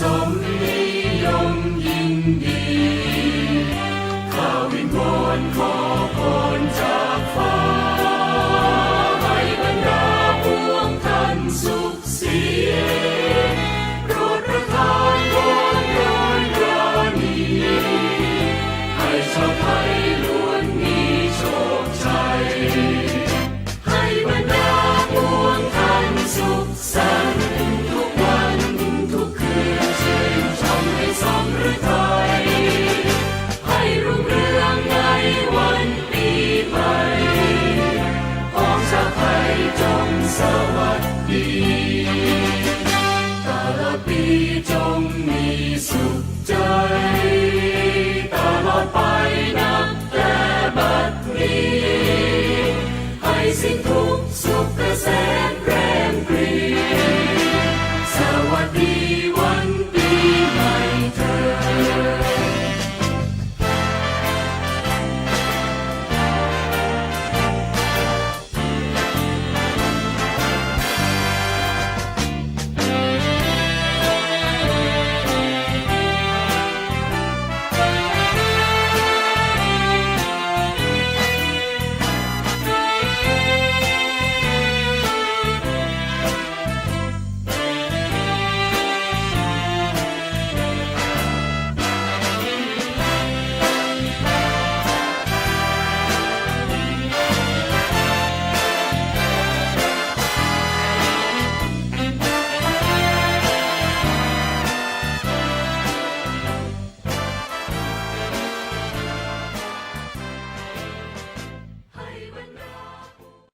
สมนิยมยินดีข้าวิงวอนขอ สวัสดีแต่ละปีจงมีสุขใจตลอดไปนับแต่บัดนี้ ให้สิ้นทุกสุข